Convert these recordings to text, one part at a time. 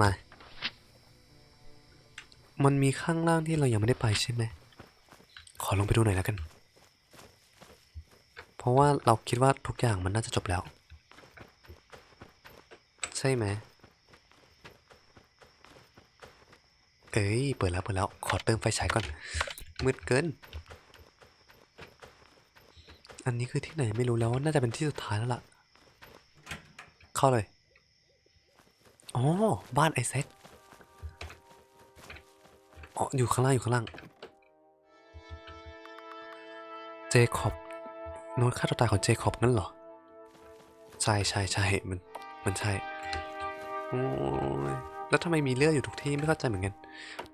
มา มันมีข้างล่างที่เรายังไม่ได้ไปใช่ไหม ขอลงไปดูหน่อยแล้วกัน เพราะว่าเราคิดว่าทุกอย่างมันน่าจะจบแล้ว ใช่ไหม เอ้ย เปิดแล้วเปิดแล้ว ขอเติมไฟฉายก่อน มืดเกิน อันนี้คือที่ไหนไม่รู้แล้ว น่าจะเป็นที่สุดท้ายแล้วล่ะ เข้าเลย อ๋อ บ้านไอเซ็กอ๋อ อยู่ข้างล่าง อยู่ข้างล่าง เจคอบโน้ตฆ่าตัวตายของเจคอบนั่นเหรอ ใช่ใช่ใช่มัน มันใช่ โอ้ย แล้วทำไมมีเลือดอยู่ทุกที่ไม่เข้าใจเหมือนกัน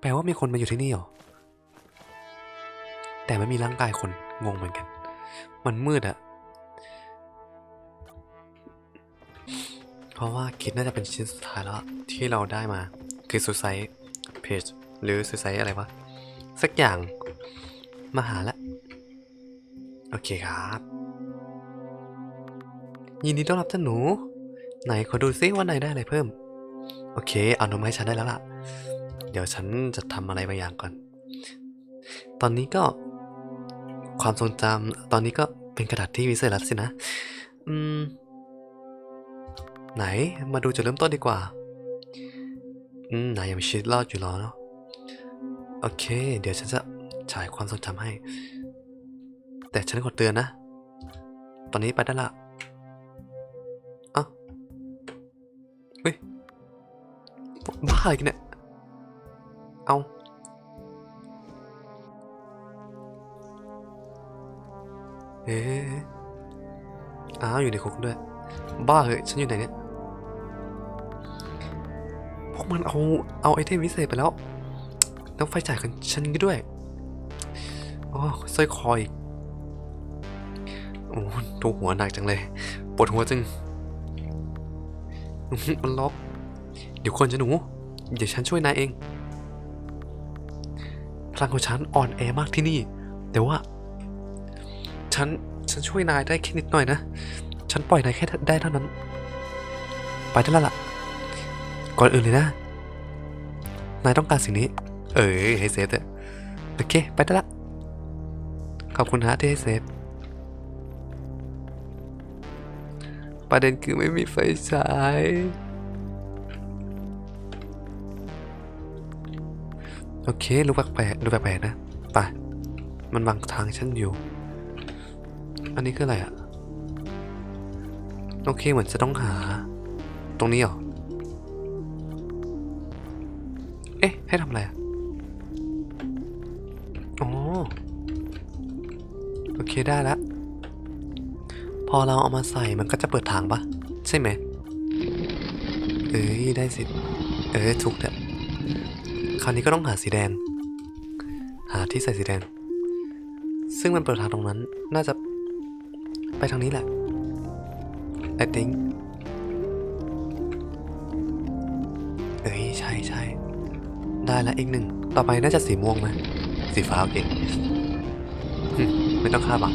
แปลว่ามีคนมาอยู่ที่นี่เหรอ แต่ไม่มีร่างกายคน งงเหมือนกัน มันมืดอะ เพราะว่าคิดน่าจะเป็นชิ้นสุดท้ายแล้วที่เราได้มาคือ suicide page หรือ suicide อะไรวะ สักอย่างมาหาละ โอเคครับ ยินดีต้อนรับท่านหนู ไหนขอดูซิว่านายได้อะไรเพิ่ม โอเค เอานมให้ฉันได้แล้วล่ะ เดี๋ยวฉันจะทำอะไรบางอย่างก่อน ตอนนี้ก็ความทรงจำตอนนี้ก็เป็นกระดาษที่วิเศษแล้วสินะ อืม ไหนมาดูจุดเริ่มต้นดีกว่า อืมนายยังมีชีวิตรอดอยู่หรอเนาะโอเค เดี๋ยวฉันจะฉายความทรงจำให้ แต่ฉันขอเตือนนะ ตอนนี้ไปได้ละอ้าเฮ้ยบ้าอะไรกันเนี่ย เอาเอ๊ะอ้าวอยู่ในคุกด้วย บ้าเหยฉันอยู่ไหนเนี่ย มันเอาเอาไอเทมวิเศษไปแล้ว แล้วไฟฉายของฉันก็ด้วยอ๋อสร้อยคออีกโอ้ตัวหัวหนักจังเลยปวดหัวจังมันล็อกเดี๋ยวคนจะหนูเดี๋ยวฉันช่วยนายเอง พลังของฉันอ่อนแอมากที่นี่ แต่ว่า ฉัน ฉันช่วยนายได้แค่นิดหน่อยนะ ฉันปล่อยนายแค่ได้เท่านั้น ไปได้แล้วล่ะ ก่อนอื่นเลยนะ นายต้องการสิ่งนี้ เออให้เซฟเถอะโอเค ไปได้ละ ขอบคุณฮะที่ให้เซฟ ประเด็นคือไม่มีไฟฉายโอเครู้แปลกๆดูแปลกๆนะ ไป มันบังทางฉันอยู่ อันนี้คืออะไรอะโอเค เหมือนจะต้องหา ตรงนี้เหรอ เอ๊ะ ให้ทำอะไรอะอ๋อโอเคได้ล้วพอเราเอามาใส่มันก็จะเปิดทางปะใช่ไหม เอ้ย ได้สิ เออถูกแล้วคราวนี้ก็ต้องหาสีแดง หาที่ใส่สีแดง ซึ่งมันเปิดทางตรงนั้น น่าจะไปทางนี้แหละ I think เอ้ย ใช่ใช่ ได้ละอีกหนึ่ง ต่อไปน่าจะสีม่วงไหมสีฟ้าโอเคหึไม่ต้องคาดหวัง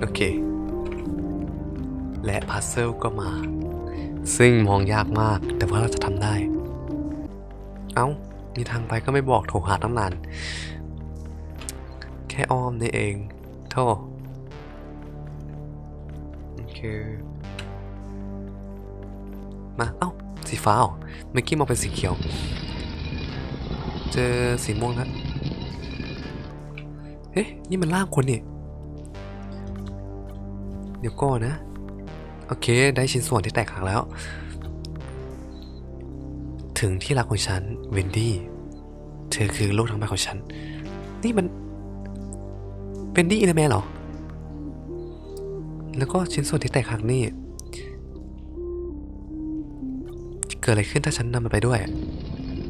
โอเค และพัซเซิลก็มา ซึ่งมองยากมากแต่ว่าเราจะทำได้ เอ้า มีทางไปก็ไม่บอกโทรหาตั้งนาน แค่อ้อมนี่เองโทษโอเค มาเอ้าสีฟ้าเหรอเมื่อกี้มองเป็นสีเขียว เจอสีม่วงแล้วเอ๊ะนี่มันร่างคนนี่เดี๋ยวก่อนนะ โอเค ได้ชิ้นส่วนที่แตกหักแล้ว ถึงที่รักของฉัน เวนดี้ เธอคือโลกทั้งใบของฉัน นี่มันเป็นดี้อินแมนเหรอ แล้วก็ชิ้นส่วนที่แตกหักนี่ เกิดอะไรขึ้นถ้าฉันนำมันไปด้วย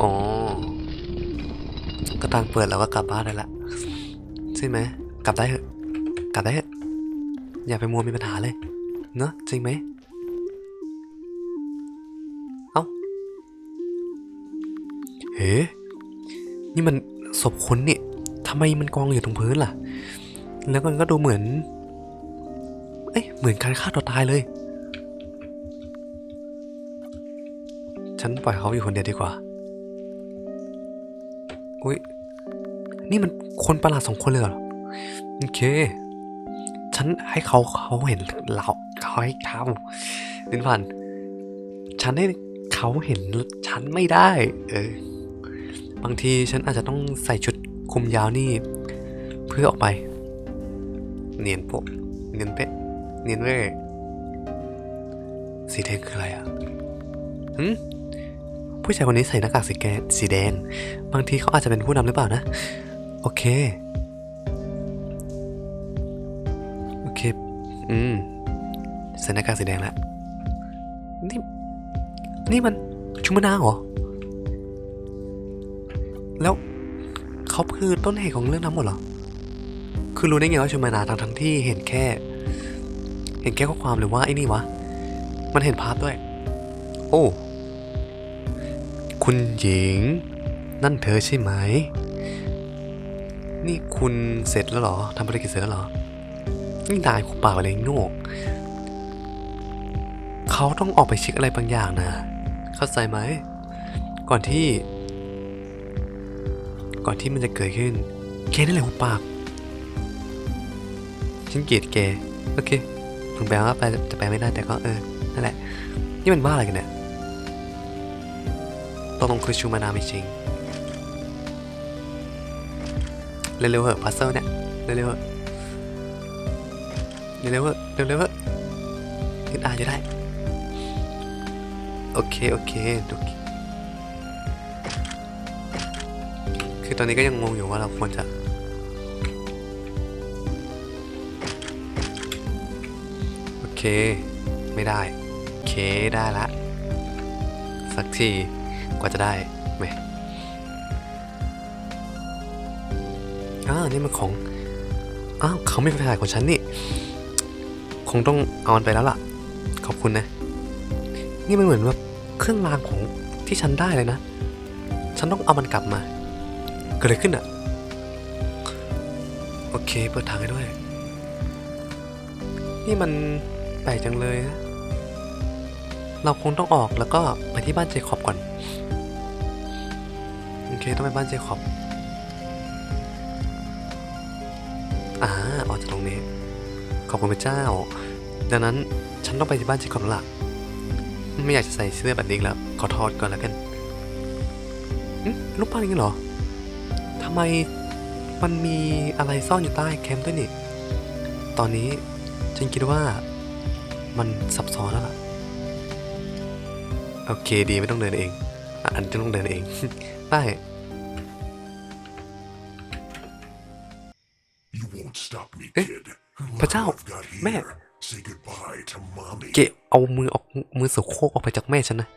อ๋อ ก็ต่างเปิดแล้วก็กลับบ้านได้ละใช่ไหม กลับได้เถอะ กลับได้เถอะ อย่าไปมัวมีปัญหาเลย เนอะจริงไหม เอ้า เฮ้ นี่มันศพคนนี่ทำไมมันกองอยู่ตรงพื้นล่ะ แล้วมันก็ดูเหมือน เอ้ยเหมือนการฆ่าตัวตายเลย ฉันปล่อยเขาอยู่คนเดียวดีกว่า อุ้ยนี่มันคนประหลาดสองคนเลยเหรอ โอเค ฉันให้เขาเขาเห็นเราเขาให้เขาดินพัน ฉันให้เขาเห็นฉันไม่ได้ เออ บางทีฉันอาจจะต้องใส่ชุดคลุมยาวนี่ เพื่อออกไป เนียนโปะเนียนเป๊ะ เนียนเว้ยสีแดงคืออะไรอะหืม ผู้ชายคนนี้ใส่หน้ากากสีแกสีแดง บางทีเขาอาจจะเป็นผู้นำหรือเปล่านะ โอเค โอเค อืมใส่หน้ากากสีแดงแล้วนี่ นี่มันชุมนาเหรอ แล้วเขาคือต้นเหตุของเรื่องทั้งหมดเหรอ คือรู้ได้ไงว่าชุมนาทั้งทั้งที่เห็นแค่ เห็นแค่ข้อความหรือว่าไอ้นี่วะ มันเห็นภาพด้วย โอ้ คุณหญิง นั่นเธอใช่ไหม นี่คุณเสร็จแล้วหรอทำภารกิจเสร็จแล้วหรอ นี่นายคุปปากอะไรโง่เขาต้องออกไปเช็คอะไรบางอย่างนะ เข้าใจไหม ก่อนที่ ก่อนที่มันจะเกิดขึ้นแกนั่นแหละหุปากฉันเกลียดแกโอเคถึงแปลว่าไปจะแปลไม่ได้แต่ก็เออนั่นแหละ นี่มันบ้าอะไรกันเนี่ย กลงคือชูมานาไม่จริงเร็วๆเหอะพัซเซิลเนี่ยเร็วๆเหอะเร็วๆเหอะเร็วๆเหอะขึ้นอาจะได้ โอเค โอเคดูคือตอนนี้ก็ยังงงอยู่ว่าเราควรจะโอเค ไม่ได้ โอเค ได้ละ สักที กว่าจะได้ไหมอ้าวนี่มันของ อ้าวเขาไม่เป็นถ่ายของฉันนี่ คงต้องเอามันไปแล้วล่ะ ขอบคุณนะ นี่มันเหมือนแบบเครื่องรางของที่ฉันได้เลยนะ ฉันต้องเอามันกลับมา เกิดอะไรขึ้นอะ โอเค เปิดทางให้ด้วย นี่มันแปลกจังเลยนะ เราคงต้องออกแล้วก็ไปที่บ้านเจคอบก่อน โอเค ต้องไปบ้านเจคอบอ่าออกจากตรงนี้ ขอบคุณพระเจ้า ดังนั้นฉันต้องไปที่บ้านเจคอบแล้วล่ะ ไม่อยากจะใส่เสื้อแบบนี้แล้ว ขอทอดก่อนแล้วกันลูกปั้นอย่างนี้เหรอทำไมมันมีอะไรซ่อนอยู่ใต้แคมป์ด้วยนี่ ตอนนี้ฉันคิดว่ามันซับซ้อนแล้วล่ะ โอเคดีไม่ต้องเดินเองอะอันจะต้องเดินเองได้ You won't stop me, Eh? kid. พระเจ้า What I've got แม่ here. Say goodbye to mommy. เกะเอามือออกมือสุกโคกออกไปจากแม่ฉันนะ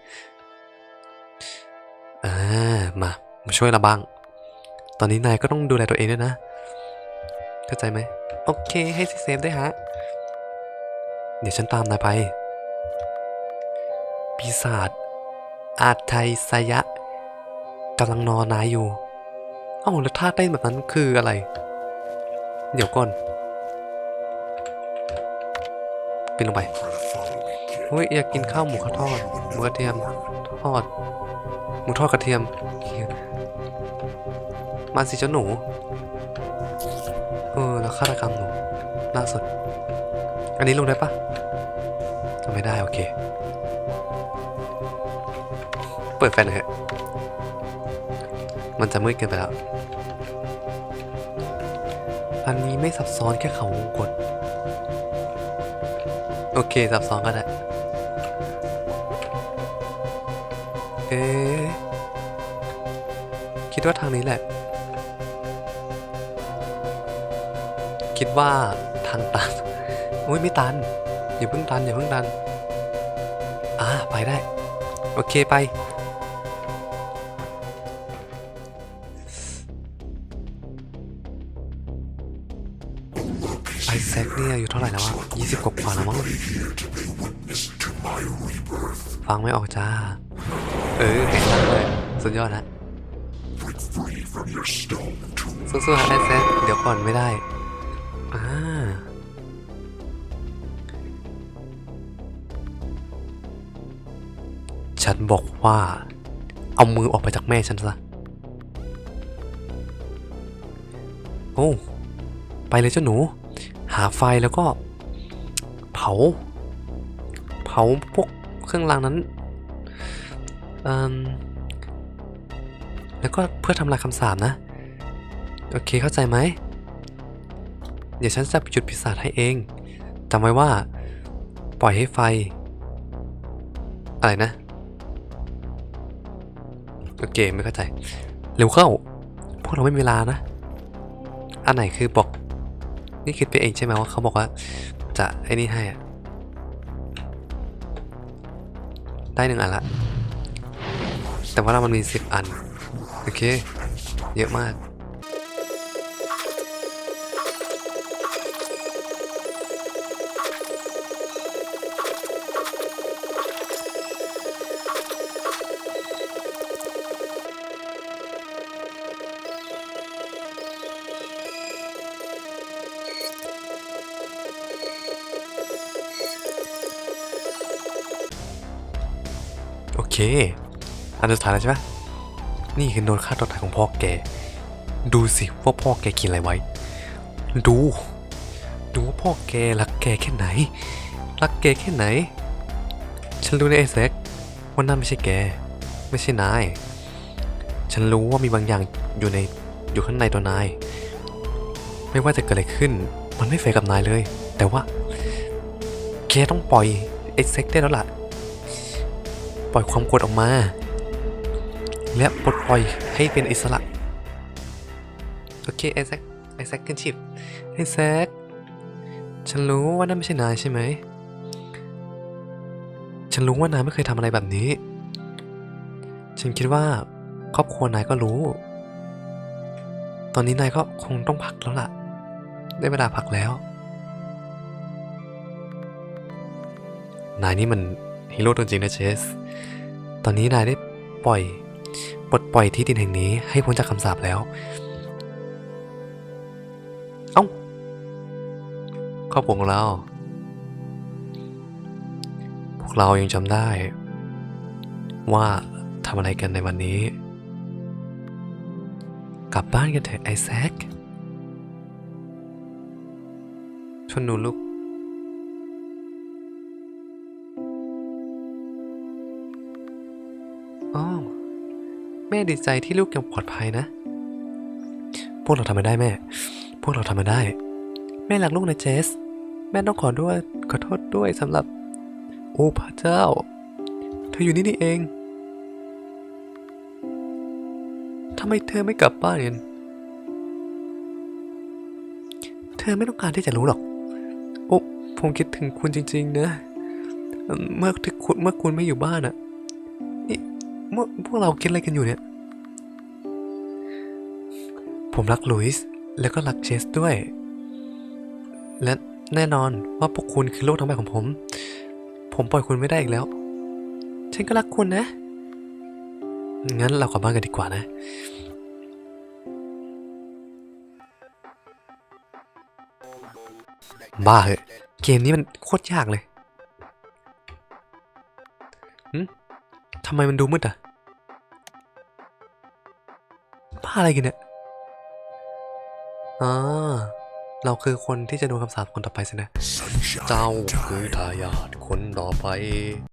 อ่ามามาช่วยเราบ้าง ตอนนี้นายก็ต้องดูแลตัวเองด้วยนะ เข้าใจไหม โอเคให้เซฟได้วยฮะ เดี๋ยวฉันตามนายไป ปีศาจอาไทยสยะกำลังนอนนายอยู่ เอ้าแล้วท่าเต้นแบบนั้นคืออะไร เดี๋ยวก่อนปีนลงไปเฮ้ยอยากกินข้าวหมูข้าวทอดหมูกระเทียมทอดหมูทอดกระเทียม มาสิเจ้าหนู เออแล้วฆาตกรรมหนูล่าสุด อันนี้ลงได้ปะไม่ได้ โอเค เปิดไฟหน่อยเถอะมันจะมืดเกินไปแล้ว อันนี้ไม่ซับซ้อนแค่เขาวงกด โอเคซับซ้อนก็ได้ เอ๊คิดว่าทางนี้แหละ คิดว่าทางตันโอ้ยไม่ตัน อย่าเพิ่งตัน อย่าเพิ่งตัน อ่า ไปได้ โอเคไป ไอแซคเนี่ยอายู่เท่าไหร่แล้ววะยี่สิบกว่าๆแล้วมั้งฟังไม่ออกจ้า เออเก่งมากเลย สุดยอดนะสู้ๆฮะไอแซคเดี๋ยวก่อนไม่ได้อ่าฉันบอกว่า เอามือออกไปจากแม่ฉันซะโอ้ ไปเลยเจ้าหนู หาไฟแล้วก็ เผา เผาพวกเครื่องรางนั้นแล้วก็เพื่อทำลายคำสาปนะ โอเคเข้าใจไหม เดี๋ยวฉันจะจุดพิศาจให้เองจำไว้ว่า ปล่อยให้ไฟ อะไรนะ โอเคไม่เข้าใจ เร็วเข้า พวกเราไม่มีเวลานะ อันไหนคือบอก นี่คิดไปเองใช่ไหมว่าเขาบอกว่า จะไอ้นี่ให้อะได้หนึ่งอันละ แต่ว่าเรามันมีสิบอัน โอเค เยอะมาก เคอันสุดท้ายแล้วใช่ปะนี่คือโดนฆ่าตัวตายของพ่อแก ดูสิว่าพ่อแกกินอะไรไว้ ดู ดูว่าพ่อแกรักแกแค่ไหน รักแกแค่ไหน ฉันรู้นไอ้แซคว่านั่นไม่ใช่แก ไม่ใช่นาย ฉันรู้ว่ามีบางอย่างอยู่ในอยู่ข้างในตัวนาย ไม่ว่าจะเกิดอะไรขึ้น มันไม่เฟยกับนายเลย แต่ว่า แกต้องปล่อยไอ้แซคได้แล้วล่ะ ล่อยความกดออกมา และปลดปล่อยให้เป็นอิสระ โอเค ไอแซคไอแซคขึ้นชิปไอแซคฉันรู้ว่านั่นไม่ใช่นายใช่ไหม ฉันรู้ว่านายไม่เคยทำอะไรแบบนี้ ฉันคิดว่าครอบครัวนายก็รู้ ตอนนี้นายก็คงต้องพักแล้วล่ะ ได้เวลาพักแล้ว นายนี่มัน ฮีโร่ตัวจริงนะเจสตอนนี้นายได้ปล่อยปลดปล่อยที่ดินแห่งนี้ให้พ้นจากคำสาปแล้ว เอ้าครอบครัวของเรา พวกเรายังจำได้ ว่าทำอะไรกันในวันนี้ กลับบ้านกันเถอะไอแซคชวนหนูลูก ม่ดีใจที่ลูกยังปลอดภัยนะ พวกเราทำมาได้แม่ พวกเราทำมาได้ แม่รักลูกนะเจส แม่ต้องขอด้วยขอโทษด้วยสำหรับ โอ้พระเจ้า เธออยู่นี่นี่เองทำไมเธอไม่กลับบ้านกันเธอไม่ต้องการที่จะรู้หรอก โอ้ผมคิดถึงคุณจริง ๆ นะ เมื่อที่คุณเมื่อคุณไม่อยู่บ้านอะนี่เมื่อพวกเราคิดอะไรกันอยู่เนี่ย ผมรักลุยส์แล้วก็รักเจสด้วย และแน่นอนว่าพวกคุณคือโลกทั้งใบของผม ผมปล่อยคุณไม่ได้อีกแล้ว ฉันก็รักคุณนะ งั้นเรากลับบ้านกันดีกว่านะบ้าเหอะเกมนี้มันโคตรยากเลยหึทำไมมันดูมืดอะบ้าอะไรกันเนี่ย อ่าเราคือคนที่จะโดนคำสาปคนต่อไปสินะ Sunshine เจ้าคือ time. ทายาทคนต่อไป